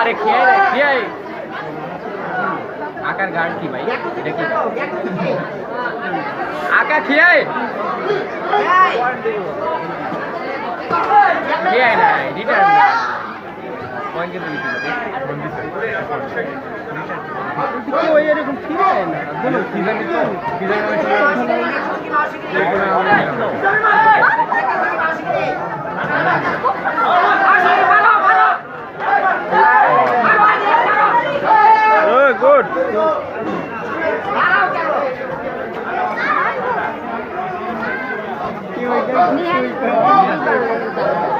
আরে খেয়ে রে খেয়ে আকার গার্ড কি ভাই? এটা কি? আকা খেয়ে খেয়ে না রিটার্ন পয়েন্ট কিন্তু দিতে ওই এরকম ফিরে না কি জানি তো কি জানি গুড রেক খেয়ে রে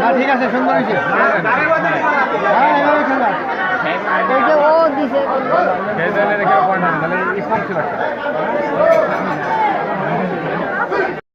না ঠিক আছে সুন্দর হয়েছে। হ্যাঁ এভাবে খেলা ও দিছে।